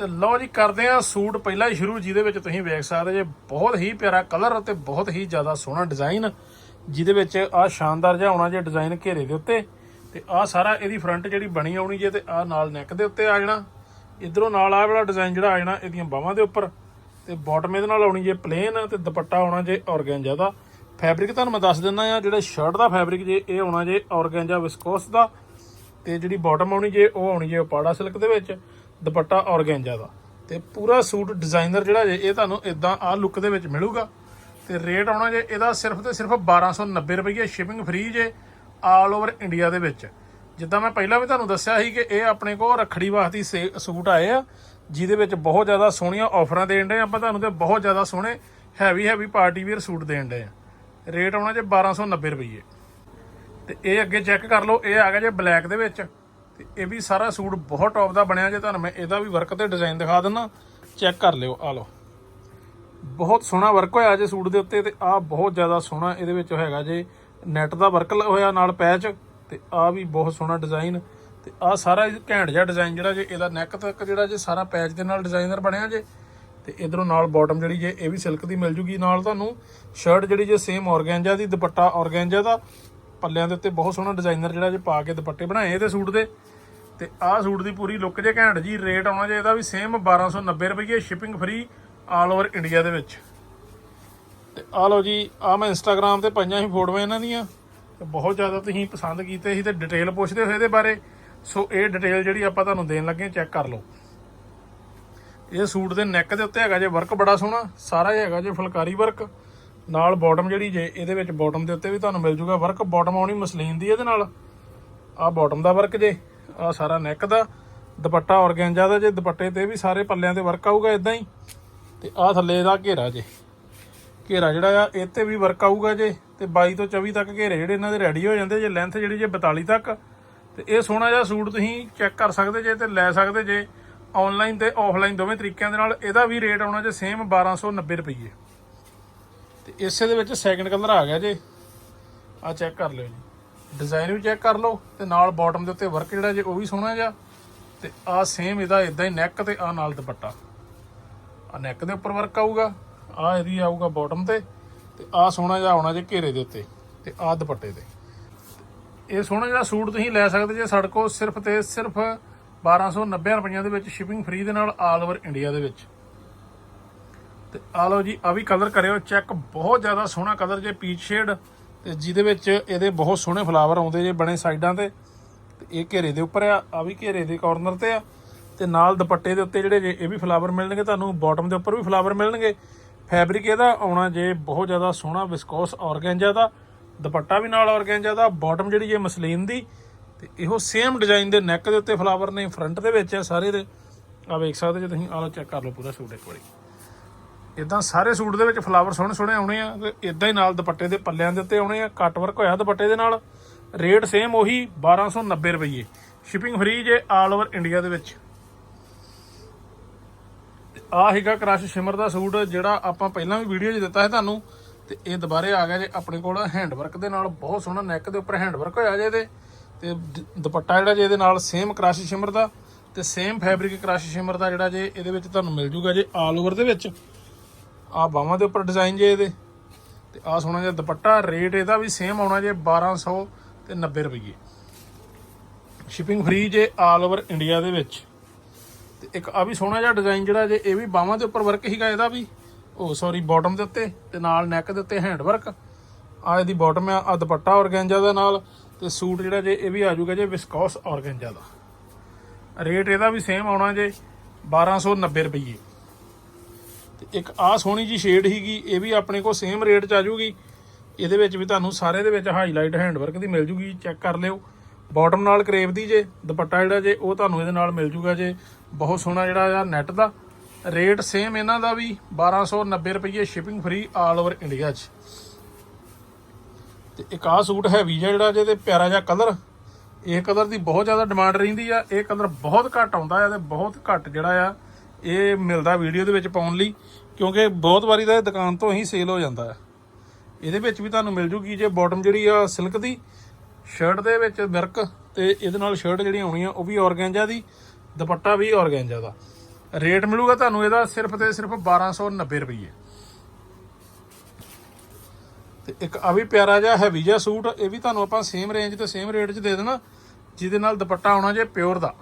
ਤੇ ਲਓ ਜੀ, ਕਰਦੇ ਆ ਸੂਟ ਪਹਿਲਾਂ ਹੀ ਸ਼ੁਰੂ, ਜਿਹਦੇ ਵਿੱਚ ਤੁਸੀਂ ਵੇਖ ਸਕਦੇ ਜੇ, ਬਹੁਤ ਹੀ ਪਿਆਰਾ ਕਲਰ ਅਤੇ ਬਹੁਤ ਹੀ ਜ਼ਿਆਦਾ ਸੋਹਣਾ ਡਿਜ਼ਾਈਨ ਜਿਹਦੇ ਵਿੱਚ ਆ ਸ਼ਾਨਦਾਰ ਜਿਹਾ ਆਉਣਾ ਜੇ ਡਿਜ਼ਾਈਨ ਘੇਰੇ ਦੇ ਉੱਤੇ, ਤੇ ਆ ਸਾਰਾ ਇਹਦੀ ਫਰੰਟ ਜਿਹੜੀ ਬਣੀ ਆਉਣੀ ਜੇ, ਤੇ ਆ ਨਾਲ ਨੈਕ ਦੇ ਉੱਤੇ ਆ ਜਾਣਾ। ਇਧਰੋਂ ਨਾਲ ਆ ਵਾਲਾ ਡਿਜ਼ਾਈਨ ਜਿਹੜਾ ਆ ਜਾਣਾ, ਇਹਦੀਆਂ ਬਾਹਾਂ ਦੇ ਉੱਪਰ, ਤੇ ਬਾਟਮ ਇਹਦੇ ਨਾਲ ਆਉਣੀ ਜੇ ਪਲੇਨ ਤੇ ਦੁਪੱਟਾ ਆਉਣਾ ਜੇ ਔਰਗੈਂਜਾ ਦਾ। ਫੈਬਰਿਕ ਤੁਹਾਨੂੰ ਮੈਂ ਦੱਸ ਦਿੰਦਾ ਆ ਜਿਹੜਾ ਸ਼ਰਟ ਦਾ ਫੈਬਰਿਕ ਜੇ, ਇਹ ਆਉਣਾ ਜੇ ਔਰਗੈਂਜਾ ਵਿਸਕੋਸ ਦਾ, ਤੇ ਜਿਹੜੀ ਬਾਟਮ ਆਉਣੀ ਜੇ, ਉਹ ਆਉਣੀ ਜੇ ਉਪਾੜਾ ਸਿਲਕ ਦੇ ਵਿੱਚ। ਦੁਪੱਟਾ ਔਰਗੈਂਜਾ ਦਾ। ਤੇ ਪੂਰਾ ਸੂਟ ਡਿਜ਼ਾਈਨਰ ਜਿਹੜਾ ਜੇ, ਇਹ ਤੁਹਾਨੂੰ ਇਦਾਂ ਆ ਲੁੱਕ ਦੇ ਵਿੱਚ ਮਿਲੂਗਾ। ਤੇ ਰੇਟ ਆਉਣਾ ਜੇ, ਇਹਦਾ ਸਿਰਫ ਤੇ ਸਿਰਫ 1290 ਰੁਪਏ ਸ਼ਿਪਿੰਗ ਫ੍ਰੀ ਜੇ ਆਲ ਓਵਰ ਇੰਡੀਆ ਦੇ ਵਿੱਚ। ਜਿੱਦਾਂ ਮੈਂ ਪਹਿਲਾਂ ਵੀ ਤੁਹਾਨੂੰ ਦੱਸਿਆ ਸੀ ਕਿ ਇਹ ਆਪਣੇ ਕੋਲ ਰੱਖੜੀ ਵਾਸਤੇ ਸੇ- ਸੂਟ ਆਏ ਆ, ਜਿਹਦੇ ਵਿੱਚ ਬਹੁਤ ਜ਼ਿਆਦਾ ਸੋਹਣੀਆਂ ਆਫਰਾਂ ਦੇਣ ਦੇ ਆਪਾਂ ਤੁਹਾਨੂੰ ਤੇ ਬਹੁਤ ਜ਼ਿਆਦਾ ਸੋਹਣੇ heavy heavy party wear suit ਦੇਣ ਦੇ ਆ। ਰੇਟ ਆਉਣਾ ਜੇ 1290 ਰੁਪਏ ਤੇ ਇਹ ਅੱਗੇ ਚੈੱਕ ਕਰ ਲਓ, ਇਹ ਆ ਗਿਆ ਜੇ ਬਲੈਕ ਦੇ ਵਿੱਚ। ਤੇ ਇਹ ਵੀ ਸਾਰਾ ਸੂਟ ਬਹੁਤ ਟੌਪ ਦਾ ਬਣਿਆ ਜੇ ਤੁਹਾਨੂੰ ਮੈਂ ਇਹਦਾ ਵੀ ਵਰਕ ਤੇ ਡਿਜ਼ਾਈਨ ਦਿਖਾ ਦਿੰਨਾ ਚੈੱਕ ਕਰ ਲਿਓ, ਆ ਲਓ। ਬਹੁਤ ਸੋਹਣਾ ਵਰਕ ਹੋਇਆ ਜੇ ਸੂਟ ਦੇ ਉੱਤੇ ਤੇ ਆ ਬਹੁਤ ਜ਼ਿਆਦਾ ਸੋਹਣਾ ਇਹਦੇ ਵਿੱਚ ਹੈਗਾ ਜੇ। ਨੈਟ ਦਾ ਵਰਕ ਹੋਇਆ ਨਾਲ ਪੈਚ ਤੇ ਆ ਵੀ ਬਹੁਤ ਸੋਹਣਾ ਡਿਜ਼ਾਈਨ ਤੇ ਆ ਸਾਰਾ ਇਹ ਘੈਂਟ ਜਿਹਾ ਡਿਜ਼ਾਈਨ ਜਿਹੜਾ ਜੇ ਇਹਦਾ ਨੈਕ ਤੱਕ ਜਿਹੜਾ ਜੇ ਸਾਰਾ ਪੈਚ ਦੇ ਨਾਲ ਡਿਜ਼ਾਈਨਰ ਬਣਿਆ ਜੇ। ਤੇ ਇਧਰੋਂ ਨਾਲ ਬਾਟਮ ਜਿਹੜੀ ਜੇ ਇਹ ਵੀ ਸਿਲਕ ਦੀ ਮਿਲ ਜੂਗੀ ਨਾਲ ਤੁਹਾਨੂੰ। ਸ਼ਰਟ ਜਿਹੜੀ ਜੇ ਸੇਮ ਔਰਗੈਂਜਾ ਦੀ, ਦੁਪੱਟਾ ਔਰਗੈਂਜਾ ਦਾ। ਪੱਲਿਆਂ ਦੇ ਉੱਤੇ ਬਹੁਤ ਸੋਹਣਾ ਡਿਜ਼ਾਈਨਰ ਜਿਹੜਾ ਜੇ ਪਾ ਕੇ ਦੁਪੱਟੇ ਬਣਾਏ ਇਹਦੇ ਸੂਟ ਦੇ। ਤੇ ਆਹ ਸੂਟ ਦੀ ਪੂਰੀ ਲੁੱਕ ਜੇ ਘੈਂਟ ਜੀ ਰੇਟ ਆਉਣਾ ਜੇ ਇਹਦਾ ਵੀ ਸੇਮ 1290 ਰੁਪਏ shipping free all over India ਦੇ ਵਿੱਚ। ਤੇ ਆ ਲਓ ਜੀ ਆ ਮੈਂ ਇੰਸਟਾਗ੍ਰam ਤੇ ਪਾਈਆਂ ਸੀ ਫੋਟੋਆਂ ਇਹਨਾਂ ਦੀਆਂ। ਤੇ ਬਹੁਤ ਜ਼ਿਆਦਾ ਤੁਸੀਂ ਪਸੰਦ ਕੀਤੇ ਸੀ ਤੇ ਡਿਟੇਲ ਪੁੱਛਦੇ ਹੋਏ ਇਹਦੇ ਬਾਰੇ। ਸੋ ਇਹ ਡਿਟੇਲ ਜਿਹੜੀ ਆਪਾਂ ਤੁਹਾਨੂੰ ਦੇਣ ਲੱਗੇ ਚੈੱਕ ਕਰ ਲਓ। ਇਹ ਸੂਟ ਦੇ ਨੈਕ ਦੇ ਉੱਤੇ ਹੈਗਾ ਜੇ ਵਰਕ ਬੜਾ ਸੋਹਣਾ, ਸਾਰਾ ਹੀ ਹੈਗਾ ਜੇ ਫੁਲਕਾਰੀ ਵਰਕ ਨਾਲ ਬਾਟਮ ਜਿਹੜੀ ਜੇ ਇਹਦੇ ਵਿੱਚ ਬਾਟਮ ਦੇ ਉੱਤੇ ਵੀ ਤੁਹਾਨੂੰ ਮਿਲ ਜੂਗਾ ਵਰਕ ਬਾਟਮ ਆਉਣੀ ਮਸਲੀਨ ਦੀ ਇਹਦੇ ਨਾਲ। ਆ ਬਾਟਮ ਦਾ ਵਰਕ ਜੇ। ਆ ਸਾਰਾ ਨੈਕ ਦਾ, ਦੁਪੱਟਾ ਔਰਗੈਂਜਾ ਦਾ, ਜੇ ਦੁਪੱਟੇ ਤੇ ਵੀ ਸਾਰੇ ਪੱਲਿਆਂ ਤੇ ਵਰਕ ਆਊਗਾ ਇਦਾਂ ਹੀ। ਤੇ ਆ ਥੱਲੇ ਦਾ ਘੇਰਾ ਜੇ। ਘੇਰਾ ਜਿਹੜਾ ਆ, ਇਹ ਤੇ ਵੀ ਵਰਕ ਆਊਗਾ ਜੇ, ਤੇ 22 ਤੋਂ 24 ਤੱਕ ਘੇਰੇ ਜਿਹੜੇ ਇਹਨਾਂ ਦੇ ਰੈਡੀ ਹੋ ਜਾਂਦੇ, ਜੇ ਲੈਂਥ ਜਿਹੜੀ ਜੇ 42 ਤੱਕ। ਤੇ ਇਹ ਸੋਹਣਾ ਜਿਹਾ ਸੂਟ ਤੁਸੀਂ ਚੈੱਕ ਕਰ ਸਕਦੇ ਜੇ ਤੇ ਲੈ ਸਕਦੇ ਜੇ। ਆਨਲਾਈਨ ਤੇ ਆਫਲਾਈਨ ਦੋਵੇਂ ਤਰੀਕਿਆਂ ਦੇ ਨਾਲ ਇਹਦਾ ਵੀ ਰੇਟ ਆਉਣਾ ਜੇ ਸੇਮ 1290 ਰੁਪਏ ਤੇ ਇਸੇ ਦੇ ਵਿੱਚ ਸੈਕਿੰਡ ਕਲਰ ਆ ਗਿਆ ਜੇ। ਆ ਚੈੱਕ ਕਰ ਲਿਓ ਜੀ। ਡਿਜ਼ਾਈਨ ਵੀ ਚੈੱਕ ਕਰ ਲਓ ਤੇ ਨਾਲ ਬਾਟਮ ਦੇ ਉੱਤੇ ਵਰਕ ਜਿਹੜਾ ਜੇ ਉਹ ਵੀ ਸੋਹਣਾ ਜਿਹਾ। ਤੇ ਆ ਸੇਮ ਇਹਦਾ ਇਦਾਂ ਹੀ ਨੈਕ ਤੇ ਆ ਨਾਲ ਦੁਪੱਟਾ। ਆ ਨੈਕ ਦੇ ਉੱਪਰ ਵਰਕ ਆਊਗਾ, ਆ ਇਹਦੀ ਆਊਗਾ ਬਾਟਮ ਤੇ ਤੇ ਆ ਸੋਹਣਾ ਜਿਹਾ ਆਉਣਾ ਜੇ ਘੇਰੇ ਦੇ ਉੱਤੇ, ਤੇ ਆ ਦੁਪੱਟੇ ਤੇ ਇਹ ਸੋਹਣਾ ਜਿਹਾ ਸੂਟ ਤੁਸੀਂ ਲੈ ਸਕਦੇ ਜੇ ਸਾਡੇ ਕੋਲ ਸਿਰਫ ਤੇ ਸਿਰਫ 1290 ਰੁਪਈਆਂ ਦੇ ਵਿੱਚ ਸ਼ਿਪਿੰਗ ਫ੍ਰੀ ਦੇ ਨਾਲ ਆਲ ਓਵਰ ਇੰਡੀਆ ਦੇ ਵਿੱਚ। ਤੇ ਆ ਲਓ ਜੀ, ਆ ਵੀ ਕਲਰ ਕਰਿਓ ਚੈੱਕ ਬਹੁਤ ਜ਼ਿਆਦਾ ਸੋਹਣਾ ਕਲਰ ਜੇ ਪੀਚ ਸ਼ੇਡ ਤੇ ਜਿਹਦੇ ਵਿੱਚ ਇਹਦੇ ਬਹੁਤ ਸੋਹਣੇ ਫਲਾਵਰ ਆਉਂਦੇ ਜੇ ਬਣੇ ਸਾਈਡਾਂ ਤੇ ਤੇ ਇਹ ਘੇਰੇ ਦੇ ਉੱਪਰ ਆ ਆ ਵੀ ਘੇਰੇ ਦੇ ਕਾਰਨਰ ਤੇ ਆ, ਤੇ ਨਾਲ ਦੁਪੱਟੇ ਦੇ ਉੱਤੇ ਜਿਹੜੇ ਜੇ ਇਹ ਵੀ ਫਲਾਵਰ ਮਿਲਣਗੇ, ਤੁਹਾਨੂੰ ਬਾਟਮ ਦੇ ਉੱਪਰ ਵੀ ਫਲਾਵਰ ਮਿਲਣਗੇ। ਫੈਬਰਿਕ ਇਹਦਾ ਆਉਣਾ ਜੇ ਬਹੁਤ ਜ਼ਿਆਦਾ ਸੋਹਣਾ ਵਿਸਕੋਸ ਔਰਗੈਂਜਾ ਦਾ, ਦੁਪੱਟਾ ਵੀ ਨਾਲ ਔਰਗੈਂਜਾ ਦਾ ਬਾਟਮ ਜਿਹੜੀ ਜੇ ਮਸਲੀਨ ਦੀ, ਤੇ ਇਹੋ ਸੇਮ ਡਿਜ਼ਾਈਨ ਦੇ ਨੈਕ ਦੇ ਉੱਤੇ ਫਲਾਵਰ ਨੇ ਫਰੰਟ ਦੇ ਵਿੱਚ ਆ ਸਾਰੇ ਦੇ। ਆ ਵੇਖ ਸਕਦੇ ਜੇ ਤੁਸੀਂ, ਆਹ ਲਓ ਚੈੱਕ ਕਰ ਲਓ ਪੂਰਾ ਸੂਟ ਇੱਕ ਵਾਰੀ। ਇਦਾਂ ਸਾਰੇ ਸੂਟ ਦੇ ਵਿੱਚ ਫਲਾਵਰ ਸੋਹਣੇ ਸੋਹਣੇ ਆਉਣੇ ਆ ਤੇ ਇਦਾਂ ਹੀ ਨਾਲ ਦੁਪੱਟੇ ਦੇ ਪੱਲਿਆਂ ਦੇ ਉੱਤੇ ਆਉਣੇ ਆ ਕੱਟ ਵਰਕ ਹੋਇਆ ਦੁਪੱਟੇ ਦੇ ਨਾਲ। ਰੇਟ ਸੇਮ ਉਹੀ 1290 ਰੁਪਏ ਸ਼ਿਪਿੰਗ ਫ੍ਰੀ ਜੇ ਆਲ ਓਵਰ ਇੰਡੀਆ ਦੇ ਵਿੱਚ। ਆ ਹੈਗਾ ਕ੍ਰਸ਼ ਸ਼ਿਮਰ ਦਾ ਸੂਟ, ਜਿਹੜਾ ਆਪਾਂ ਪਹਿਲਾਂ ਵੀ ਵੀਡੀਓ 'ਚ ਦਿੱਤਾ ਹੈ ਤੁਹਾਨੂੰ। ਤੇ ਇਹ ਦੁਬਾਰੇ ਆ ਗਿਆ ਜੇ ਆਪਣੇ ਕੋਲ ਹੈਂਡ ਵਰਕ ਦੇ ਨਾਲ, ਬਹੁਤ ਸੋਹਣਾ ਨੈਕ ਦੇ ਉੱਪਰ ਹੈਂਡ ਵਰਕ ਹੋਇਆ ਜੇ ਇਹਦੇ। ਤੇ ਦੁਪੱਟਾ ਜਿਹੜਾ ਜੇ ਇਹਦੇ ਨਾਲ ਸੇਮ ਕ੍ਰਸ਼ ਸ਼ਿਮਰ ਦਾ, ਤੇ ਸੇਮ ਫੈਬਰਿਕ ਕ੍ਰਸ਼ ਸ਼ਿਮਰ ਦਾ ਜਿਹੜਾ ਜੇ ਇਹਦੇ ਵਿੱਚ ਤੁਹਾਨੂੰ ਮਿਲ ਜੂਗਾ ਜੇ ਆਲ ਓਵਰ ਦੇ ਵਿੱਚ। ਆ ਬਾਹਾਂ ਦੇ ਉੱਪਰ ਡਿਜ਼ਾਈਨ ਜੇ ਇਹਦੇ। ਤੇ ਆ ਸੋਹਣਾ ਜਿਹਾ ਦੁਪੱਟਾ ਰੇਟ ਇਹਦਾ ਵੀ ਸੇਮ ਆਉਣਾ ਜੇ 1200 ਤੇ 90 ਰੁਪਏ ਸ਼ਿਪਿੰਗ ਫ੍ਰੀ ਜੇ ਆਲ ਓਵਰ ਇੰਡੀਆ ਦੇ ਵਿੱਚ। ਤੇ ਇੱਕ ਆ ਵੀ ਸੋਹਣਾ ਜਿਹਾ ਡਿਜ਼ਾਈਨ ਜਿਹੜਾ ਜੇ, ਇਹ ਵੀ ਬਾਹਾਂ ਦੇ ਉੱਪਰ ਵਰਕ ਹੀਗਾ ਇਹਦਾ ਵੀ। ਉਹ ਸੌਰੀ ਬਾਟਮ ਦੇ ਉੱਤੇ ਤੇ ਨਾਲ ਨੈਕ ਦੇ ਉੱਤੇ ਹੈਂਡ ਵਰਕ ਆ ਇਹਦੀ ਬਾਟਮ ਆ ਆ ਦੁਪੱਟਾ ਔਰਗੈਂਜਾ ਦੇ ਨਾਲ। ਤੇ ਸੂਟ ਜਿਹੜਾ ਜੇ, ਇਹ ਵੀ ਆ ਜਾਊਗਾ ਜੇ ਵਿਸਕੋਸ ਔਰਗੈਂਜਾ ਦਾ। ਰੇਟ ਇਹਦਾ ਵੀ ਸੇਮ ਆਉਣਾ ਜੇ 1290 ਰੁਪਏ ਤੇ ਇੱਕ ਆ ਸੋਹਣੀ ਜੀ ਸ਼ੇਡ ਹੀਗੀ ਇਹ ਵੀ ਆਪਣੇ ਕੋਲ ਸੇਮ ਰੇਟ ਚ ਆ ਜੂਗੀ। ਇਹਦੇ ਵਿੱਚ ਵੀ ਤੁਹਾਨੂੰ ਸਾਰੇ ਦੇ ਵਿੱਚ ਹਾਈਲਾਈਟ ਹੈਂਡਵਰਕ ਦੀ ਮਿਲ ਜੂਗੀ ਚੈੱਕ ਕਰ ਲਿਓ। ਬਾਟਮ ਨਾਲ ਕਰੇਵ ਦੀ ਜੇ, ਦੁਪੱਟਾ ਜਿਹੜਾ ਜੇ, ਉਹ ਤੁਹਾਨੂੰ ਇਹਦੇ ਨਾਲ ਮਿਲ ਜੂਗਾ ਜੇ। ਬਹੁਤ ਸੋਹਣਾ ਜਿਹੜਾ ਆ ਨੈਟ ਦਾ। ਰੇਟ ਸੇਮ ਇਹਨਾਂ ਦਾ ਵੀ 1290 ਰੁਪਏ shipping free all over India 'ਚ। ਤੇ ਇੱਕ ਆਹ ਸੂਟ ਹੈਵੀ ਜਿਹੜਾ ਜੇ ਜਿਹਦੇ ਪਿਆਰਾ ਜਿਹਾ ਕਲਰ ਇਹ ਕਲਰ ਦੀ ਬਹੁਤ ਜ਼ਿਆਦਾ ਡਿਮਾਂਡ ਰਹਿੰਦੀ ਆ। ਇਹ ਕਲਰ ਬਹੁਤ ਘੱਟ ਆਉਂਦਾ ਆ ਤੇ ਬਹੁਤ ਘੱਟ ਜਿਹੜਾ ਆ ਇਹ ਮਿਲਦਾ ਵੀਡੀਓ ਦੇ ਵਿੱਚ ਪਾਉਣ ਲਈ, ਕਿਉਂਕਿ ਬਹੁਤ ਵਾਰੀ ਤਾਂ ਇਹ ਦੁਕਾਨ ਤੋਂ ਹੀ ਸੇਲ ਹੋ ਜਾਂਦਾ ਆ ਇਹਦੇ ਵਿੱਚ ਵੀ ਤੁਹਾਨੂੰ ਮਿਲ ਜੂਗੀ ਜੇ ਬਾਟਮ ਜਿਹੜੀ ਆ ਸਿਲਕ ਦੀ ਸ਼ਰਟ ਦੇ ਵਿੱਚ ਵਰਕ ਤੇ ਇਹਦੇ ਨਾਲ ਸ਼ਰਟ ਜਿਹੜੀ ਆਉਣੀ ਆ ਉਹ ਵੀ ਔਰਗੈਂਜਾ ਦੀ, ਦੁਪੱਟਾ ਵੀ ਔਰਗੈਂਜਾ ਦਾ। ਰੇਟ ਮਿਲੂਗਾ ਤੁਹਾਨੂੰ ਇਹਦਾ ਸਿਰਫ ਤੇ ਸਿਰਫ 1290 ਰੁਪਏ ਤੇ ਇੱਕ ਆ ਵੀ ਪਿਆਰਾ ਜਿਹਾ ਹੈਵੀ ਜਿਹਾ ਸੂਟ, ਇਹ ਵੀ ਤੁਹਾਨੂੰ ਆਪਾਂ ਸੇਮ ਰੇਂਜ ਤੇ ਸੇਮ ਰੇਟ 'ਚ ਦੇ ਦੇਣਾ, ਜਿਹਦੇ ਨਾਲ ਦੁਪੱਟਾ ਆਉਣਾ ਜੇ ਪਿਓਰ ਦਾ।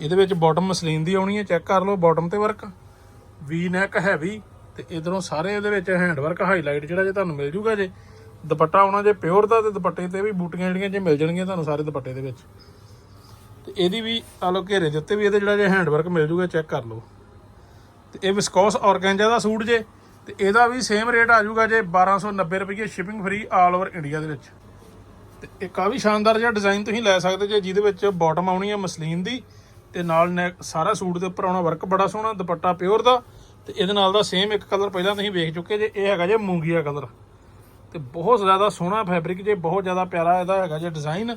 ਇਹਦੇ ਵਿੱਚ ਬਾਟਮ ਮਸਲੀਨ ਦੀ ਆਉਣੀ ਹੈ ਚੈੱਕ ਕਰ ਲਓ ਬਾਟਮ ਤੇ ਵਰਕ ਵੀ ਨੈਕ ਹੈਵੀ ਤੇ ਇਧਰੋਂ ਸਾਰੇ ਇਹਦੇ ਵਿੱਚ ਹੈਂਡ ਵਰਕ ਹਾਈਲਾਈਟ ਜਿਹੜਾ ਜੇ ਤੁਹਾਨੂੰ ਮਿਲ ਜੂਗਾ ਜੇ। ਦੁਪੱਟਾ ਆਉਣਾ ਜੇ ਪਿਓਰ ਦਾ, ਤੇ ਦੁਪੱਟੇ ਤੇ ਵੀ ਬੂਟੀਆਂ ਜਿਹੜੀਆਂ ਜੇ ਮਿਲ ਜਾਣਗੀਆਂ ਤੁਹਾਨੂੰ ਸਾਰੇ ਦੁਪੱਟੇ ਦੇ ਵਿੱਚ। ਤੇ ਇਹਦੀ ਵੀ ਆ ਲੋ ਘੇਰੇ ਦੇ ਉੱਤੇ ਵੀ ਇਹਦੇ ਜਿਹੜਾ ਜੇ ਹੈਂਡ ਵਰਕ ਮਿਲ ਜੂਗਾ ਚੈੱਕ ਕਰ ਲਓ। ਤੇ ਇਹ ਵਿਸਕੋਸ ਆਰਗੈਂਜਾ ਦਾ ਸੂਟ ਜੇ, ਤੇ ਇਹਦਾ ਵੀ ਸੇਮ ਰੇਟ ਆ ਜਾਊਗਾ ਜੇ 1290 ਰੁਪਏ shipping free all over India ਦੇ ਵਿੱਚ। ਤੇ ਇੱਕ ਆ ਵੀ ਸ਼ਾਨਦਾਰ ਜਿਹਾ ਡਿਜ਼ਾਈਨ ਤੁਸੀਂ ਲੈ ਸਕਦੇ ਜੇ, ਜਿਹਦੇ ਵਿੱਚ ਬਾਟਮ ਆਉਣੀ ਹੈ ਮਸਲੀਨ ਦੀ। ਤੇ ਨਾਲ neck- ਸਾਰਾ ਸੂਟ ਦੇ ਉੱਪਰ ਆਉਣਾ ਵਰਕ ਬੜਾ ਸੋਹਣਾ, ਦੁਪੱਟਾ ਪਿਓਰ ਦਾ ਤੇ ਇਹਦੇ ਨਾਲ ਦਾ ਸੇਮ ਇੱਕ ਕਲਰ ਪਹਿਲਾਂ ਤੁਸੀਂ ਵੇਖ ਚੁੱਕੇ ਜੇ, ਇਹ ਹੈਗਾ ਜੇ ਮੂੰਗੀਆ ਕਲਰ ਤੇ ਬਹੁਤ ਜ਼ਿਆਦਾ ਸੋਹਣਾ ਫੈਬਰਿਕ ਜੇ, ਬਹੁਤ ਜ਼ਿਆਦਾ ਪਿਆਰਾ ਇਹਦਾ ਹੈਗਾ ਜੇ ਡਿਜ਼ਾਈਨ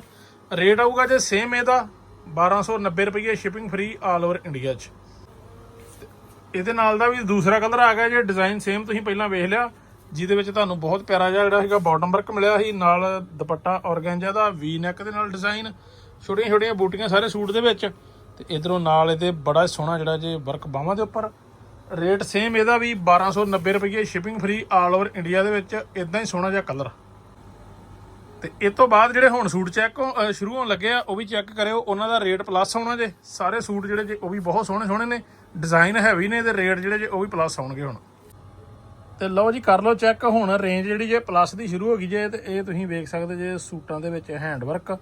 ਰੇਟ ਆਊਗਾ ਜੇ ਸੇਮ ਇਹਦਾ 1290 ਰੁਪਏ shipping free all over India 'ਚ। ਤੇ ਇਹਦੇ ਨਾਲ ਦਾ ਵੀ ਦੂਸਰਾ ਕਲਰ ਆ ਗਿਆ ਜੇ ਡਿਜ਼ਾਈਨ ਸੇਮ ਤੁਸੀਂ ਪਹਿਲਾਂ ਵੇਖ ਲਿਆ, ਜਿਹਦੇ ਵਿੱਚ ਤੁਹਾਨੂੰ ਬਹੁਤ ਪਿਆਰਾ ਜਿਹਾ ਜਿਹੜਾ ਹੈਗਾ ਬਾਟਮ ਵਰਕ ਮਿਲਿਆ ਸੀ, ਨਾਲ ਦੁਪੱਟਾ ਔਰਗੈਂਜਾ ਦਾ ਵੀ ਨੈਕ ਦੇ ਨਾਲ ਡਿਜ਼ਾਈਨ ਛੋਟੀਆਂ ਛੋਟੀਆਂ ਬੂਟੀਆਂ ਸਾਰੇ ਸੂਟ ਦੇ ਵਿੱਚ। ਤੇ ਇਧਰੋਂ ਨਾਲ ਇਹਦੇ ਬੜਾ ਸੋਹਣਾ ਜਿਹੜਾ ਜੇ ਵਰਕ ਬਾਹਾਂ ਦੇ ਉੱਪਰ। ਰੇਟ ਸੇਮ ਇਹਦਾ ਵੀ 1290 ਰੁਪਏ shipping free all over India ਦੇ ਵਿੱਚ ਇਦਾਂ ਹੀ ਸੋਹਣਾ ਜਿਹਾ ਕਲਰ ਤੇ ਇਹ ਤੋਂ ਬਾਅਦ ਜਿਹੜੇ ਹੁਣ ਸੂਟ ਚੈੱਕ ਸ਼ੁਰੂ ਹੋਣ ਲੱਗੇ ਆ, ਉਹ ਵੀ ਚੈੱਕ ਕਰਿਓ। ਉਹਨਾਂ ਦਾ ਰੇਟ ਪਲੱਸ ਆਉਣਾ ਜੇ। ਸਾਰੇ ਸੂਟ ਜਿਹੜੇ ਜੇ, ਉਹ ਵੀ ਬਹੁਤ ਸੋਹਣੇ ਸੋਹਣੇ ਨੇ। ਡਿਜ਼ਾਈਨ ਹੈਵੀ ਨੇ ਤੇ ਰੇਟ ਜਿਹੜੇ ਜੇ, ਉਹ ਵੀ ਪਲੱਸ ਆਉਣਗੇ ਹੁਣ। ਤੇ ਲਓ ਜੀ, ਕਰ ਲਓ ਚੈੱਕ ਹੁਣ ਰੇਂਜ ਜਿਹੜੀ ਜੇ ਪਲੱਸ ਦੀ ਸ਼ੁਰੂ ਹੋ ਗਈ ਜੇ, ਤੇ ਇਹ ਤੁਸੀਂ ਵੇਖ ਸਕਦੇ ਜੇ ਸੂਟਾਂ ਦੇ ਵਿੱਚ ਹੈਂਡ ਵਰਕ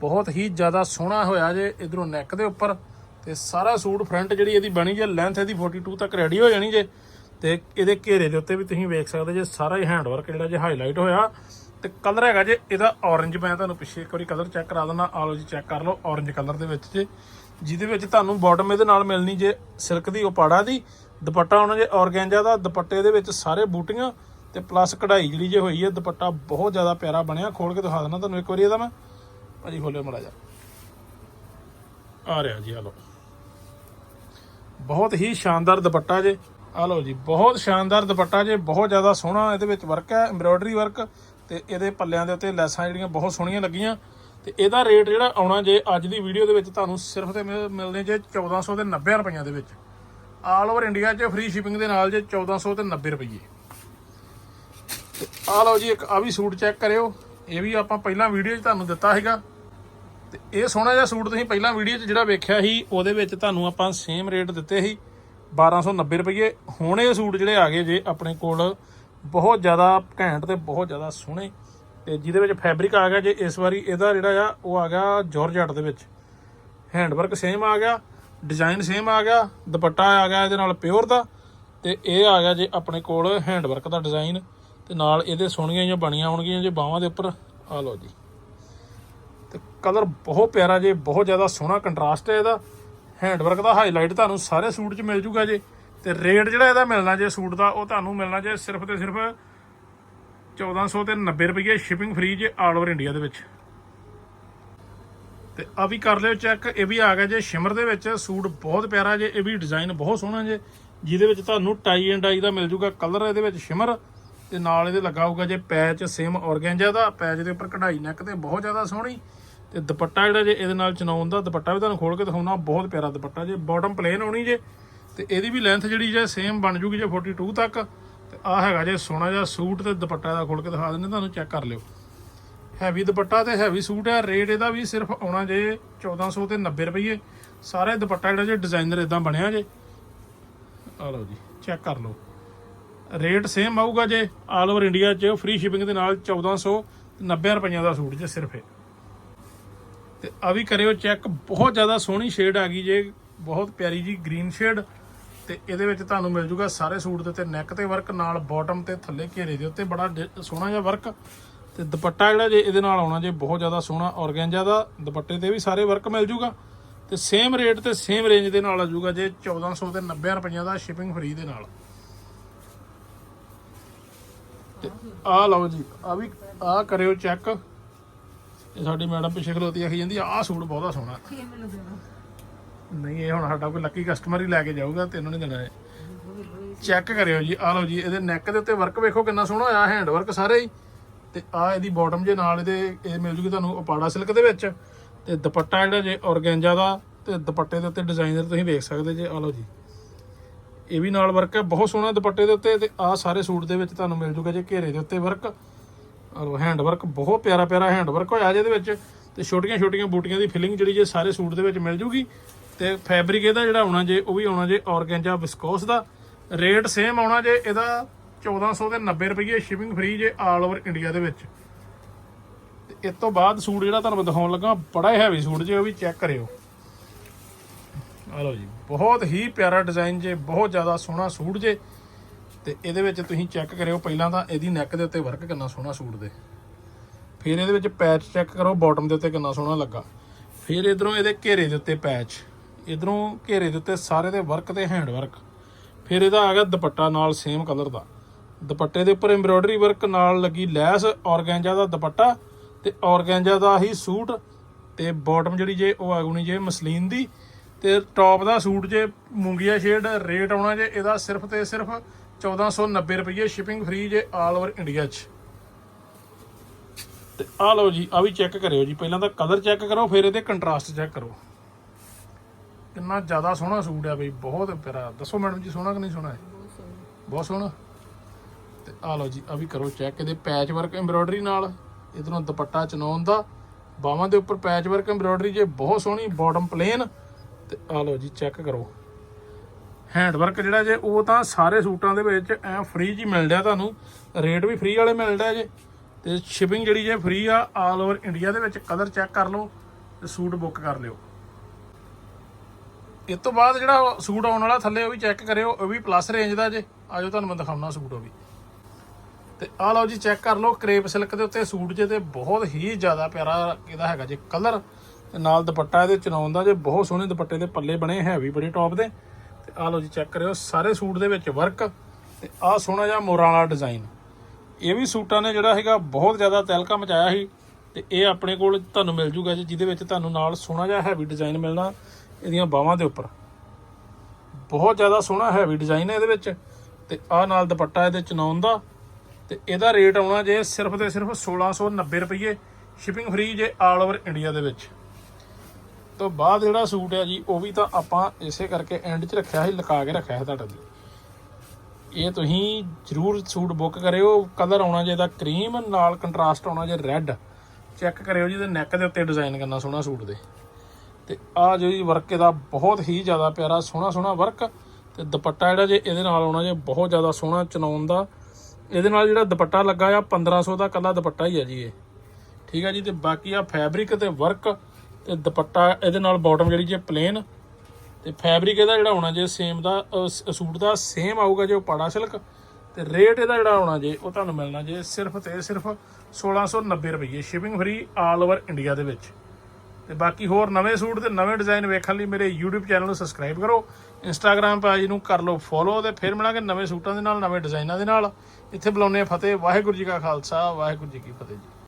ਬਹੁਤ ਹੀ ਜ਼ਿਆਦਾ ਸੋਹਣਾ ਹੋਇਆ ਜੇ ਇਧਰੋਂ ਨੈਕ ਦੇ ਉੱਪਰ। ਤੇ ਸਾਰਾ ਸੂਟ ਫਰੰਟ ਜਿਹੜੀ ਇਹਦੀ ਬਣੀ ਜੇ ਲੈਂਥ ਇਹਦੀ 42 ਤੱਕ ਰੈਡੀ ਹੋ ਜਾਣੀ ਜੇ। ਤੇ ਇਹਦੇ ਘੇਰੇ ਦੇ ਉੱਤੇ ਵੀ ਤੁਸੀਂ ਵੇਖ ਸਕਦੇ ਜੇ, ਸਾਰਾ ਹੀ ਹੈਂਡ ਵਰਕ ਜਿਹੜਾ ਜੇ ਹਾਈਲਾਈਟ ਹੋਇਆ। ਤੇ ਕਲਰ ਹੈਗਾ ਜੇ, ਇਹਦਾ ਔਰੰਜ ਮੈਂ ਤੁਹਾਨੂੰ ਪਿੱਛੇ ਇੱਕ ਵਾਰੀ ਕਲਰ ਚੈੱਕ ਕਰਾ ਦਿੰਦਾ। ਆ ਲਓ ਜੀ ਚੈੱਕ ਕਰ ਲਓ ਔਰੰਜ ਕਲਰ ਦੇ ਵਿੱਚ ਜੇ। ਜਿਹਦੇ ਵਿੱਚ ਤੁਹਾਨੂੰ ਬਾਟਮ ਇਹਦੇ ਨਾਲ ਮਿਲਣੀ ਜੇ ਸਿਲਕ ਦੀ, ਉਪਾੜਾ ਦੀ। ਦੁਪੱਟਾ ਆਉਣਾ ਜੇ ਔਰਗੈਂਜਾ ਦਾ, ਦੁਪੱਟੇ ਦੇ ਵਿੱਚ ਸਾਰੇ ਬੂਟੀਆਂ। ਤੇ ਪਲੱਸ ਕਢਾਈ ਜਿਹੜੀ ਜੇ ਹੋਈ ਹੈ, ਦੁਪੱਟਾ ਬਹੁਤ ਜ਼ਿਆਦਾ ਪਿਆਰਾ ਬਣਿਆ। ਖੋਲ ਕੇ ਦਿਖਾ ਦਿੰਦਾ ਤੁਹਾਨੂੰ ਇੱਕ ਵਾਰੀ ਇਹਦਾ ਮੈਂ। ਭਾਜੀ ਖੋਲਿਓ ਮੜਾ ਜਾ ਆ ਰਿਹਾ ਜੀ, ਆ ਲਓ। ਬਹੁਤ ਹੀ ਸ਼ਾਨਦਾਰ ਦੁਪੱਟਾ ਜੇ। ਆ ਲਓ ਜੀ, ਬਹੁਤ ਸ਼ਾਨਦਾਰ ਦੁਪੱਟਾ ਜੇ, ਬਹੁਤ ਜ਼ਿਆਦਾ ਸੋਹਣਾ ਇਹਦੇ ਵਿੱਚ ਵਰਕ ਹੈ ਐਮਬ੍ਰੋਇਡਰੀ ਵਰਕ ਤੇ ਇਹਦੇ ਪੱਲਿਆਂ ਦੇ ਉੱਤੇ ਲੈਸਾਂ ਜਿਹੜੀਆਂ ਬਹੁਤ ਸੋਹਣੀਆਂ ਲੱਗੀਆਂ। ਤੇ ਇਹਦਾ ਰੇਟ ਜਿਹੜਾ ਆਉਣਾ ਜੇ, ਅੱਜ ਦੀ ਵੀਡੀਓ ਦੇ ਵਿੱਚ ਤੁਹਾਨੂੰ ਸਿਰਫ ਤੇ ਮਿਲ- ਮਿਲਣੇ ਜੇ 1400 ਤੇ 90 ਰੁਪਈਆਂ ਦੇ ਵਿੱਚ। ਆਲ ਓਵਰ ਇੰਡੀਆ 'ਚ ਫ੍ਰੀ ਸ਼ਿਪਿੰਗ ਦੇ ਨਾਲ ਜੇ 1400 ਤੇ 90 ਰੁਪਈਏ। ਤੇ ਆ ਲਓ ਜੀ, ਇੱਕ ਆ ਵੀ ਸੂਟ ਚੈੱਕ ਕਰਿਓ। ਇਹ ਵੀ ਆਪਾਂ ਪਹਿਲਾਂ ਵੀਡੀਓ 'ਚ ਤੁਹਾਨੂੰ ਦਿੱਤਾ ਸੀਗਾ। ਤੇ ਇਹ ਸੋਹਣਾ ਜਿਹਾ ਸੂਟ ਤੁਸੀਂ ਪਹਿਲਾਂ ਵੀਡੀਓ 'ਚ ਜਿਹੜਾ ਵੇਖਿਆ ਸੀ, ਉਹਦੇ ਵਿੱਚ ਤੁਹਾਨੂੰ ਆਪਾਂ ਸੇਮ ਰੇਟ ਦਿੱਤੇ ਸੀ 1290 ਰੁਪਏ ਹੁਣ ਇਹ ਸੂਟ ਜਿਹੜੇ ਆ ਗਏ ਜੇ ਆਪਣੇ ਕੋਲ ਬਹੁਤ ਜ਼ਿਆਦਾ ਘੈਂਟ ਤੇ ਬਹੁਤ ਜ਼ਿਆਦਾ ਸੋਹਣੇ। ਤੇ ਜਿਹਦੇ ਵਿੱਚ ਫੈਬਰਿਕ ਆ ਗਿਆ ਜੇ, ਇਸ ਵਾਰੀ ਇਹਦਾ ਜਿਹੜਾ ਆ, ਉਹ ਆ ਗਿਆ ਜਾਰਜਟ ਦੇ ਵਿੱਚ। ਹੈਂਡਵਰਕ ਸੇਮ ਆ ਗਿਆ ਡਿਜ਼ਾਈਨ ਸੇਮ ਆ ਗਿਆ, ਦੁਪੱਟਾ ਆ ਗਿਆ ਇਹਦੇ ਨਾਲ ਪਿਓਰ ਦਾ। ਤੇ ਇਹ ਆ ਗਿਆ ਜੇ ਆਪਣੇ ਕੋਲ ਹੈਂਡਵਰਕ ਦਾ ਡਿਜ਼ਾਈਨ ਤੇ ਨਾਲ ਇਹਦੇ ਸੋਹਣੀਆਂ ਜਿਹੀਆਂ ਬਣੀਆਂ ਹੋਣਗੀਆਂ ਜੇ ਬਾਹਾਂ ਦੇ ਉੱਪਰ। ਆ ਲਓ ਜੀ। ਤੇ ਕਲਰ ਬਹੁਤ ਪਿਆਰਾ ਜੇ, ਬਹੁਤ ਜ਼ਿਆਦਾ ਸੋਹਣਾ ਕੰਟਰਾਸਟ ਹੈ ਇਹਦਾ। ਹੈਂਡਵਰਕ ਦਾ ਹਾਈਲਾਈਟ ਤੁਹਾਨੂੰ ਸਾਰੇ ਸੂਟ 'ਚ ਮਿਲ ਜੂਗਾ ਜੇ। ਤੇ ਰੇਟ ਜਿਹੜਾ ਇਹਦਾ ਮਿਲਣਾ ਜੇ ਸੂਟ ਦਾ, ਉਹ ਤੁਹਾਨੂੰ ਮਿਲਣਾ ਜੇ ਸਿਰਫ ਤੇ ਸਿਰਫ 1400 ਤੇ 90 ਰੁਪਏ ਸ਼ਿਪਿੰਗ ਫ੍ਰੀ ਜੇ ਆਲ ਓਵਰ ਇੰਡੀਆ ਦੇ ਵਿੱਚ। ਤੇ ਆ ਵੀ ਕਰ ਲਿਓ ਚੈੱਕ ਇਹ ਵੀ ਆ ਗਿਆ ਜੇ ਸ਼ਿਮਰ ਦੇ ਵਿੱਚ। ਸੂਟ ਬਹੁਤ ਪਿਆਰਾ ਜੇ, ਇਹ ਵੀ ਡਿਜ਼ਾਈਨ ਬਹੁਤ ਸੋਹਣਾ ਜੇ। ਜਿਹਦੇ ਵਿੱਚ ਤੁਹਾਨੂੰ ਟਾਈ ਐਂਡ ਆਈ ਦਾ ਮਿਲ ਜੂਗਾ ਕਲਰ ਇਹਦੇ ਵਿੱਚ ਸ਼ਿਮਰ ਤੇ ਨਾਲ ਇਹਦੇ ਲੱਗਾ ਹੋਊਗਾ ਜੇ ਪੈਚ ਸੇਮ ਔਰਗੈਂਜਾ ਦਾ, ਪੈਚ ਦੇ ਉੱਪਰ ਕਢਾਈ ਨੈਕ ਤੇ ਬਹੁਤ ਜ਼ਿਆਦਾ ਸੋਹਣੀ। ਤੇ ਦੁਪੱਟਾ ਜਿਹੜਾ ਜੇ ਇਹਦੇ ਨਾਲ ਚਨਾਉਣ ਦਾ, ਦੁਪੱਟਾ ਵੀ ਤੁਹਾਨੂੰ ਖੋਲ ਕੇ ਦਿਖਾਉਣਾ, ਬਹੁਤ ਪਿਆਰਾ ਦੁਪੱਟਾ ਜੇ ਬਾਟਮ ਪਲੇਨ ਹੋਣੀ ਜੇ, ਤੇ ਇਹਦੀ ਵੀ ਲੈਂਥ ਜਿਹੜੀ ਜੇ ਸੇਮ ਬਣ ਜੂਗੀ ਜੇ 42 ਤੱਕ। ਤੇ ਆ ਹੈਗਾ ਜੇ ਸੋਹਣਾ ਜਿਹਾ ਸੂਟ ਤੇ ਦੁਪੱਟਾ ਦਾ ਖੋਲ ਕੇ ਦਿਖਾ ਦਿੰਦੇ, ਤੁਹਾਨੂੰ ਚੈੱਕ ਕਰ ਲਿਓ। ਹੈਵੀ ਦੁਪੱਟਾ ਤੇ ਹੈਵੀ ਸੂਟ ਹੈ ਰੇਟ ਇਹਦਾ ਵੀ ਸਿਰਫ ਆਉਣਾ ਜੇ 1400 ਤੇ 90 ਰੁਪਏ ਸਾਰੇ ਦੁਪੱਟਾ ਜਿਹੜਾ ਜੇ ਡਿਜ਼ਾਈਨਰ ਇਦਾਂ ਬਣਿਆ ਜੇ। ਆ ਲਓ ਜੀ ਚੈੱਕ ਕਰ ਲਓ। ਰੇਟ ਸੇਮ ਆਊਗਾ ਜੇ ਆਲ ਓਵਰ ਇੰਡੀਆ 'ਚ ਫ੍ਰੀ ਸ਼ਿਪਿੰਗ ਦੇ ਨਾਲ 1490 ਰੁਪਈਆਂ ਦਾ ਸੂਟ ਜੇ ਸਿਰਫ ਇਹ। ਤੇ ਆ ਵੀ ਕਰਿਓ ਚੈੱਕ ਬਹੁਤ ਜ਼ਿਆਦਾ ਸੋਹਣੀ ਸ਼ੇਡ ਆ ਗਈ ਜੇ, ਬਹੁਤ ਪਿਆਰੀ ਜੀ ਗ੍ਰੀਨ ਸ਼ੇਡ ਤੇ ਇਹਦੇ ਵਿੱਚ ਤੁਹਾਨੂੰ ਮਿਲ ਜੂਗਾ ਸਾਰੇ ਸੂਟ ਦੇ ਉੱਤੇ ਨੈਕ ਤੇ ਵਰਕ ਨਾਲ ਬਾਟਮ ਤੇ ਥੱਲੇ ਘੇਰੇ ਦੇ ਉੱਤੇ ਬੜਾ ਡ- ਸੋਹਣਾ ਜਿਹਾ ਵਰਕ ਤੇ ਦੁਪੱਟਾ ਜਿਹੜਾ ਜੇ ਇਹਦੇ ਨਾਲ ਆਉਣਾ ਜੇ, ਬਹੁਤ ਜ਼ਿਆਦਾ ਸੋਹਣਾ ਔਰਗੈਂਜਾ ਦਾ ਦੁਪੱਟੇ ਤੇ ਵੀ ਸਾਰੇ ਵਰਕ ਮਿਲ ਜੂਗਾ। ਤੇ ਸੇਮ ਰੇਟ ਤੇ ਸੇਮ ਰੇਂਜ ਦੇ ਨਾਲ ਆ ਜੂਗਾ ਜੇ 1400 ਤੇ 90 ਰੁਪਈਆ ਦਾ ਸ਼ਿਪਿੰਗ ਫ੍ਰੀ ਦੇ ਨਾਲ। ਤੇ ਆ ਲਓ ਜੀ ਆ ਵੀ ਆ ਕਰਿਓ ਚੈੱਕ ਇਹ ਸਾਡੀ ਮੈਡਮ ਪਿੱਛੇ ਖਲੋਤੀ ਆਖੀ ਜਾਂਦੀ ਆਹ ਸੂਟ ਬਹੁਤਾ ਸੋਹਣਾ। ਨਹੀਂ, ਇਹ ਹੁਣ ਸਾਡਾ ਕੋਈ ਲੱਕੀ ਕਸਟਮਰ ਹੀ ਲੈ ਕੇ ਜਾਊਗਾ ਤੈਨੂੰ ਨਹੀਂ ਦੇਣਾ ਇਹ। ਚੈੱਕ ਕਰਿਓ ਜੀ ਆ ਲਓ ਜੀ, ਇਹਦੇ ਨੈਕ ਦੇ ਉੱਤੇ ਵਰਕ ਵੇਖੋ ਕਿੰਨਾ ਸੋਹਣਾ ਹੋਇਆ ਹੈਂਡ ਵਰਕ ਸਾਰੇ ਹੀ। ਤੇ ਆ ਇਹਦੀ ਬਾਟਮ ਜੇ ਨਾਲ ਇਹਦੇ, ਇਹ ਮਿਲ ਜੂਗੀ ਤੁਹਾਨੂੰ ਉਪਾੜਾ ਸਿਲਕ ਦੇ ਵਿੱਚ। ਤੇ ਦੁਪੱਟਾ ਜਿਹੜਾ ਜੇ ਔਰਗੈਂਜਾ ਦਾ, ਤੇ ਦੁਪੱਟੇ ਦੇ ਉੱਤੇ ਡਿਜ਼ਾਈਨਰ ਤੁਸੀਂ ਵੇਖ ਸਕਦੇ ਜੇ ਆ ਲਓ ਜੀ। ਇਹ ਵੀ ਨਾਲ ਵਰਕ ਹੈ, ਬਹੁਤ ਸੋਹਣਾ ਦੁਪੱਟੇ ਦੇ ਉੱਤੇ ਤੇ ਆ ਸਾਰੇ ਸੂਟ ਦੇ ਵਿੱਚ ਤੁਹਾਨੂੰ ਮਿਲ ਜੂਗਾ ਜੇ ਘੇਰੇ ਦੇ ਉੱਤੇ ਵਰਕ ਔਰ ਹੈਂਡ ਵਰਕ ਬਹੁਤ ਪਿਆਰਾ ਪਿਆਰਾ ਹੈਂਡ ਵਰਕ ਹੋਇਆ ਜਿਹਦੇ ਵਿੱਚ ਤੇ ਛੋਟੀਆਂ ਛੋਟੀਆਂ ਬੂਟੀਆਂ ਦੀ ਫਿਲਿੰਗ ਜਿਹੜੀ ਜੇ ਸਾਰੇ ਸੂਟ ਦੇ ਵਿੱਚ ਮਿਲ ਜੂਗੀ ਤੇ ਫੈਬਰਿਕ ਇਹਦਾ ਜਿਹੜਾ ਆਉਣਾ ਜੇ, ਉਹ ਵੀ ਆਉਣਾ ਜੇ ਔਰਗੈਂਜਾ ਵਿਸਕੋਸ ਦਾ। ਰੇਟ ਸੇਮ ਆਉਣਾ ਜੇ ਇਹਦਾ 1400 ਤੇ 90 ਰੁਪਏ ਸ਼ਿਪਿੰਗ ਫ੍ਰੀ ਜੇ ਆਲ ਓਵਰ ਇੰਡੀਆ ਦੇ ਵਿੱਚ। ਤੇ ਇਸ ਤੋਂ ਬਾਅਦ ਸੂਟ ਜਿਹੜਾ ਤੁਹਾਨੂੰ ਦਿਖਾਉਣ ਲੱਗਾ, ਬੜਾ ਹੈਵੀ ਸੂਟ ਜੇ, ਉਹ ਵੀ ਚੈੱਕ ਕਰਿਓ। ਆ ਲਓ ਜੀ, ਬਹੁਤ ਹੀ ਪਿਆਰਾ ਡਿਜ਼ਾਈਨ ਜੇ, ਬਹੁਤ ਜ਼ਿਆਦਾ ਸੋਹਣਾ ਸੂਟ ਜੇ। ਤੇ ਇਹਦੇ ਵਿੱਚ ਤੁਸੀਂ ਚੈੱਕ ਕਰਿਓ, ਪਹਿਲਾਂ ਤਾਂ ਇਹਦੀ ਨੈਕ ਦੇ ਉੱਤੇ ਵਰਕ ਕਿੰਨਾ ਸੋਹਣਾ ਸੂਟ ਦੇ। ਫਿਰ ਇਹਦੇ ਵਿੱਚ ਪੈਚ ਚੈੱਕ ਕਰੋ ਬਾਟਮ ਦੇ ਉੱਤੇ ਕਿੰਨਾ ਸੋਹਣਾ ਲੱਗਾ। ਫਿਰ ਇਧਰੋਂ ਇਹਦੇ ਘੇਰੇ ਦੇ ਉੱਤੇ ਪੈਚ ਇਧਰੋਂ ਘੇਰੇ ਦੇ ਉੱਤੇ ਸਾਰੇ ਦੇ ਵਰਕ ਤੇ ਹੈਂਡ ਵਰਕ ਫਿਰ ਇਹਦਾ ਆ ਗਿਆ ਦੁਪੱਟਾ ਨਾਲ ਸੇਮ ਕਲਰ ਦਾ। ਦੁਪੱਟੇ ਦੇ ਉੱਪਰ ਐਮਬ੍ਰੋਇਡਰੀ ਵਰਕ ਨਾਲ ਲੱਗੀ ਲੈਸ ਔਰਗੈਂਜਾ ਦਾ ਦੁਪੱਟਾ ਤੇ ਔਰਗੈਂਜਾ ਦਾ ਹੀ ਸੂਟ ਤੇ ਬਾਟਮ ਜਿਹੜੀ ਜੇ, ਉਹ ਆਗੂਣੀ ਜੇ, ਮਸਲੀਨ ਦੀ। ਤੇ ਟੌਪ ਦਾ ਸੂਟ ਜੇ ਮੂੰਗੀਆ ਸ਼ੇਡ ਰੇਟ ਆਉਣਾ ਜੇ ਇਹਦਾ ਸਿਰਫ ਤੇ ਸਿਰਫ 1490 ਰੁਪਏ ਸ਼ਿਪਿੰਗ ਫ੍ਰੀ ਜੇ ਆਲ ਓਵਰ ਇੰਡੀਆ 'ਚ। ਤੇ ਆ ਲਓ ਜੀ ਆ ਵੀ ਚੈੱਕ ਕਰਿਓ ਜੀ ਪਹਿਲਾਂ ਤਾਂ ਕਲਰ ਚੈੱਕ ਕਰੋ ਫਿਰ ਇਹਦੇ ਕੰਟਰਾਸਟ ਚੈੱਕ ਕਰੋ। ਕਿੰਨਾ ਜ਼ਿਆਦਾ ਸੋਹਣਾ ਸੂਟ ਆ ਬਈ ਬਹੁਤ ਪਿਆਰਾ। ਦੱਸੋ ਮੈਡਮ ਜੀ ਸੋਹਣਾ ਕਿ ਨਹੀਂ ਸੋਹਣਾ ਹੈ ਬਹੁਤ ਸੋਹਣਾ। ਤੇ ਆ ਲਓ ਜੀ ਆ ਵੀ ਕਰੋ ਚੈੱਕ ਇਹਦੇ ਪੈਚ ਵਰਕ ਐਮਬ੍ਰੋਇਡਰੀ ਨਾਲ ਇਧਰੋਂ ਦੁਪੱਟਾ ਚਨੌਨ ਦਾ। ਬਾਹਾਂ ਦੇ ਉੱਪਰ ਪੈਚ ਵਰਕ ਐਮਬ੍ਰੋਇਡਰੀ ਜੇ ਬਹੁਤ ਸੋਹਣੀ ਬਾਟਮ ਪਲੇਨ ਤੇ ਆ ਲਓ ਜੀ ਚੈੱਕ ਕਰੋ। ਹੈਂਡ ਵਰਕ ਜਿਹੜਾ ਜੇ, ਉਹ ਤਾਂ ਸਾਰੇ ਸੂਟਾਂ ਦੇ ਵਿੱਚ ਐ ਫ੍ਰੀ ਜੀ ਮਿਲ ਰਿਹਾ ਤੁਹਾਨੂੰ। ਰੇਟ ਵੀ ਫ੍ਰੀ ਵਾਲੇ ਮਿਲ ਰਿਹਾ ਜੇ। ਤੇ ਸ਼ਿਪਿੰਗ ਜਿਹੜੀ ਜੇ ਫ੍ਰੀ ਆ ਆਲ ਓਵਰ ਇੰਡੀਆ ਦੇ ਵਿੱਚ ਕਲਰ ਚੈੱਕ ਕਰ ਲਓ ਤੇ ਸੂਟ ਬੁੱਕ ਕਰ ਲਿਓ। ਇਸ ਤੋਂ ਬਾਅਦ ਜਿਹੜਾ ਸੂਟ ਆਉਣ ਵਾਲਾ ਥੱਲੇ, ਉਹ ਵੀ ਚੈੱਕ ਕਰਿਓ, ਉਹ ਵੀ ਪਲੱਸ ਰੇਂਜ ਦਾ ਜੇ। ਆਜੋ ਤੁਹਾਨੂੰ ਮੈਂ ਦਿਖਾਉਣਾ ਸੂਟ, ਉਹ ਵੀ। ਤੇ ਆ ਲਓ ਜੀ ਚੈੱਕ ਕਰ ਲਓ ਕ੍ਰੇਪ ਸਿਲਕ ਦੇ ਉੱਤੇ ਸੂਟ ਜੇ ਤੇ ਬਹੁਤ ਹੀ ਜ਼ਿਆਦਾ ਪਿਆਰਾ ਇਹਦਾ ਹੈਗਾ ਜੇ ਕਲਰ ਤੇ ਨਾਲ ਦੁਪੱਟਾ ਇਹਦੇ ਚਨਾਉਣ ਦਾ, ਜੇ ਬਹੁਤ ਸੋਹਣੇ ਦੁਪੱਟੇ ਦੇ ਪੱਲੇ ਬਣੇ ਹੈਵੀ ਬੜੇ ਟੌਪ ਦੇ। ਤੇ ਆ ਲਓ ਜੀ ਚੈੱਕ ਕਰਿਓ, ਸਾਰੇ ਸੂਟ ਦੇ ਵਿੱਚ ਵਰਕ ਤੇ ਆ ਸੋਹਣਾ ਜਿਹਾ ਮੋਰਾਂ ਵਾਲਾ ਡਿਜ਼ਾਈਨ ਇਹ ਵੀ ਸੂਟਾਂ ਨੇ ਜਿਹੜਾ ਹੈਗਾ ਬਹੁਤ ਜ਼ਿਆਦਾ ਤਹਿਲਕਾ ਮਚਾਇਆ ਸੀ। ਤੇ ਇਹ ਆਪਣੇ ਕੋਲ ਤੁਹਾਨੂੰ ਮਿਲ ਜੂਗਾ ਜੀ, ਜਿਹਦੇ ਵਿੱਚ ਤੁਹਾਨੂੰ ਨਾਲ ਸੋਹਣਾ ਜਿਹਾ ਹੈਵੀ ਡਿਜ਼ਾਈਨ ਮਿਲਣਾ ਇਹਦੀਆਂ ਬਾਹਾਂ ਦੇ ਉੱਪਰ। ਬਹੁਤ ਜ਼ਿਆਦਾ ਸੋਹਣਾ ਹੈਵੀ ਡਿਜ਼ਾਈਨ ਹੈ ਇਹਦੇ ਵਿੱਚ। ਤੇ ਆ ਨਾਲ ਦੁਪੱਟਾ ਇਹਦੇ ਚਨਾਉਣ ਦਾ। ਤੇ ਇਹਦਾ ਰੇਟ ਆਉਣਾ ਜੇ ਸਿਰਫ ਤੇ ਸਿਰਫ 1690 ਰੁਪਏ ਸ਼ਿਪਿੰਗ ਫ੍ਰੀ ਜੇ ਆਲ ਓਵਰ ਇੰਡੀਆ ਦੇ ਵਿੱਚ। ਤੋਂ ਬਾਅਦ ਜਿਹੜਾ ਸੂਟ ਹੈ ਜੀ, ਉਹ ਵੀ ਤਾਂ ਆਪਾਂ ਇਸੇ ਕਰਕੇ ਐਂਡ 'ਚ ਰੱਖਿਆ ਸੀ, ਲੁਕਾ ਕੇ ਰੱਖਿਆ ਸੀ ਤੁਹਾਡੇ ਲਈ। ਇਹ ਤੁਸੀਂ ਜਰੂਰ ਸੂਟ ਬੁੱਕ ਕਰਿਓ ਕਲਰ ਆਉਣਾ ਜੇ ਇਹਦਾ ਕਰੀਮ ਨਾਲ ਕੰਟਰਾਸਟ ਆਉਣਾ ਜੇ ਰੈੱਡ ਚੈੱਕ ਕਰਿਓ ਜੀ, ਇਹਦੇ ਨੈਕ ਦੇ ਉੱਤੇ ਡਿਜ਼ਾਈਨ ਕਰਨਾ ਸੋਹਣਾ ਸੂਟ ਦੇ। ਤੇ ਆ ਜਿਹੜੀ ਵਰਕ ਇਹਦਾ ਬਹੁਤ ਹੀ ਜ਼ਿਆਦਾ ਪਿਆਰਾ, ਸੋਹਣਾ ਸੋਹਣਾ ਵਰਕ ਤੇ ਦੁਪੱਟਾ ਜਿਹੜਾ ਜੇ ਇਹਦੇ ਨਾਲ ਆਉਣਾ ਜੇ, ਬਹੁਤ ਜ਼ਿਆਦਾ ਸੋਹਣਾ ਚਨਾਉਣ ਦਾ। ਇਹਦੇ ਨਾਲ ਜਿਹੜਾ ਦੁਪੱਟਾ ਲੱਗਾ ਆ 1500 ਦਾ ਕੱਲਾ ਦੁਪੱਟਾ ਹੀ ਆ ਜੀ ਇਹ। ਠੀਕ ਆ ਜੀ, ਤੇ ਬਾਕੀ ਆ ਫੈਬਰਿਕ ਤੇ ਵਰਕ ਤੇ ਦੁਪੱਟਾ ਇਹਦੇ ਨਾਲ ਬਾਟਮ ਜਿਹੜੀ ਜੇ ਪਲੇਨ ਤੇ ਫੈਬਰਿਕ ਇਹਦਾ ਜਿਹੜਾ ਹੋਣਾ ਜੇ ਸੇਮ ਦਾ ਸੂਟ ਦਾ ਸੇਮ ਆਊਗਾ ਜੇ ਉਹ ਪਾੜਾ ਸਿਲਕ ਤੇ ਰੇਟ ਇਹਦਾ ਜਿਹੜਾ ਹੋਣਾ ਜੇ ਉਹ ਤੁਹਾਨੂੰ ਮਿਲਣਾ ਜੇ ਸਿਰਫ ਤੇ ਸਿਰਫ 1690 ਰੁਪਏ shipping free all over India ਦੇ ਵਿੱਚ। ਤੇ ਬਾਕੀ ਹੋਰ ਨਵੇਂ ਸੂਟ ਤੇ ਨਵੇਂ ਡਿਜ਼ਾਈਨ ਵੇਖਣ ਲਈ ਮੇਰੇ YouTube ਚੈਨਲ ਨੂੰ ਸਬਸਕ੍ਰਾਈਬ ਕਰੋ, Instagram ਪੇਜ ਨੂੰ ਕਰ ਲਓ ਫੋਲੋ ਤੇ ਫਿਰ ਮਿਲਾਂਗੇ ਨਵੇਂ ਸੂਟਾਂ ਦੇ ਨਾਲ, ਨਵੇਂ ਡਿਜ਼ਾਈਨਾਂ ਦੇ ਨਾਲ। ਇੱਥੇ ਬੁਲਾਉਂਦੇ ਆ ਫਤਿਹ, ਵਾਹਿਗੁਰੂ ਜੀ ਕਾ ਖਾਲਸਾ, ਵਾਹਿਗੁਰੂ ਜੀ ਕੀ ਫਤਿਹ ਜੀ।